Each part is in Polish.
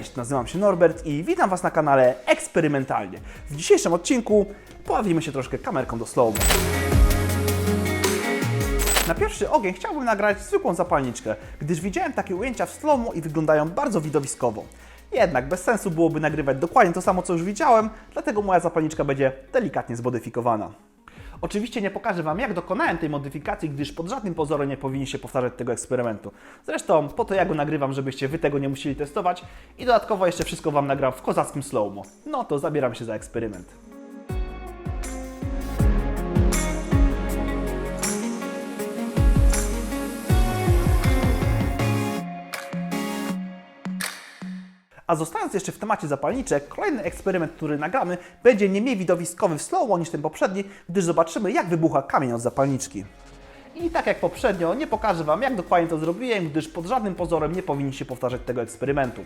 Cześć, nazywam się Norbert i witam Was na kanale Eksperymentalnie. W dzisiejszym odcinku pobawimy się troszkę kamerką do slow Na pierwszy ogień chciałbym nagrać zwykłą zapalniczkę, gdyż widziałem takie ujęcia w slow i wyglądają bardzo widowiskowo. Jednak bez sensu byłoby nagrywać dokładnie to samo, co już widziałem, dlatego moja zapalniczka będzie delikatnie zmodyfikowana. Oczywiście nie pokażę Wam, jak dokonałem tej modyfikacji, gdyż pod żadnym pozorem nie powinni się powtarzać tego eksperymentu. Zresztą po to ja go nagrywam, żebyście Wy tego nie musieli testować i dodatkowo jeszcze wszystko Wam nagram w kozackim slowmo. No to zabieram się za eksperyment. A zostając jeszcze w temacie zapalniczek, kolejny eksperyment, który nagramy, będzie nie mniej widowiskowy w slow niż ten poprzedni, gdyż zobaczymy, jak wybucha kamień od zapalniczki. I tak jak poprzednio, nie pokażę Wam, jak dokładnie to zrobiłem, gdyż pod żadnym pozorem nie powinniście powtarzać tego eksperymentu.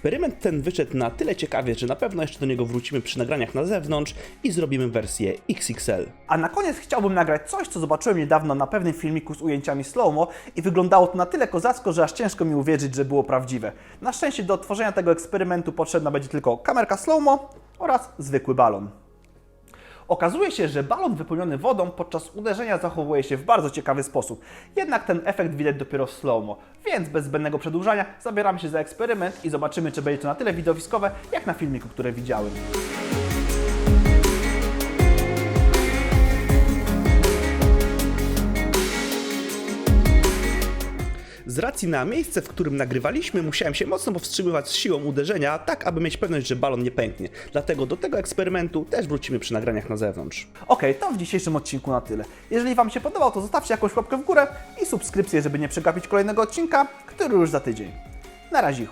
Eksperyment ten wyszedł na tyle ciekawie, że na pewno jeszcze do niego wrócimy przy nagraniach na zewnątrz i zrobimy wersję XXL. A na koniec chciałbym nagrać coś, co zobaczyłem niedawno na pewnym filmiku z ujęciami slow-mo i wyglądało to na tyle kozacko, że aż ciężko mi uwierzyć, że było prawdziwe. Na szczęście do odtworzenia tego eksperymentu potrzebna będzie tylko kamerka slow-mo oraz zwykły balon. Okazuje się, że balon wypełniony wodą podczas uderzenia zachowuje się w bardzo ciekawy sposób. Jednak ten efekt widać dopiero w slow-mo. Więc bez zbędnego przedłużania zabieramy się za eksperyment i zobaczymy, czy będzie to na tyle widowiskowe, jak na filmiku, które widziałem. Z racji na miejsce, w którym nagrywaliśmy, musiałem się mocno powstrzymywać z siłą uderzenia, tak aby mieć pewność, że balon nie pęknie. Dlatego do tego eksperymentu też wrócimy przy nagraniach na zewnątrz. Ok, to w dzisiejszym odcinku na tyle. Jeżeli Wam się podobał, to zostawcie jakąś łapkę w górę i subskrypcję, żeby nie przegapić kolejnego odcinka, który już za tydzień. Na razie.